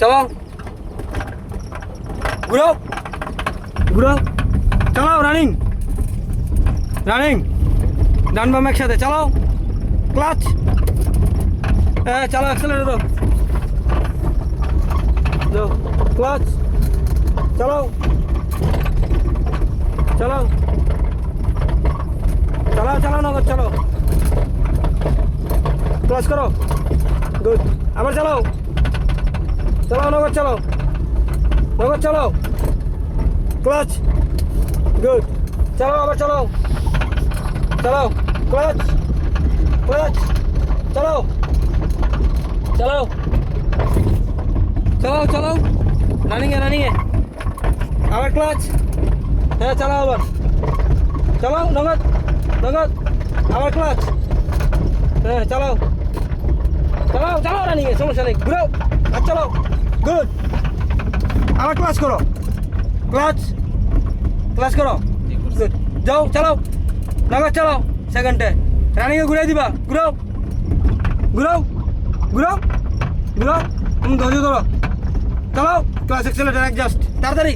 চালাও ঘুরাও ঘুরাও চালাও running running ডান বাম একসাথে চালাও ক্লাচ হ্যাঁ চালাও অ্যাক্সেলারেটর দাও দাও ক্লাচ চালাও চালাও চালাও চালাও নগদ চালাও ক্লাচ করো। গুড আবার চালাও। চালাও নগদ চালাও নগদ চালাও ক্লাচ। গুড। চালাও আবার চালাও চালাও ক্লাচ। ক্লাচ। চালাও চালাও চালাও চালাও রানিংয়ে রানিংয়ে। আবার ক্লাচ। হ্যাঁ চালাও আবার। চালাও নগদ। নগদ। আবার ক্লাচ। হ্যাঁ চালাও চালাও চালাও রানিংয়ে, সমস্যা নেই। ঘুরাও। চালাও গুড আবার ক্লাস করো। ক্লাচ ক্লাস করো। গুড যাও, চালাও। নগদ চালাও। সেকেন্ডে রানিংয়ে ঘুরে দিবা। ঘুরাও। ঘুরাও। ঘুরাও। ঘুরাও। ধৈর্য ধরো। চালাও। ক্লাস এক্সেলেটার জাস্ট তাড়াতাড়ি।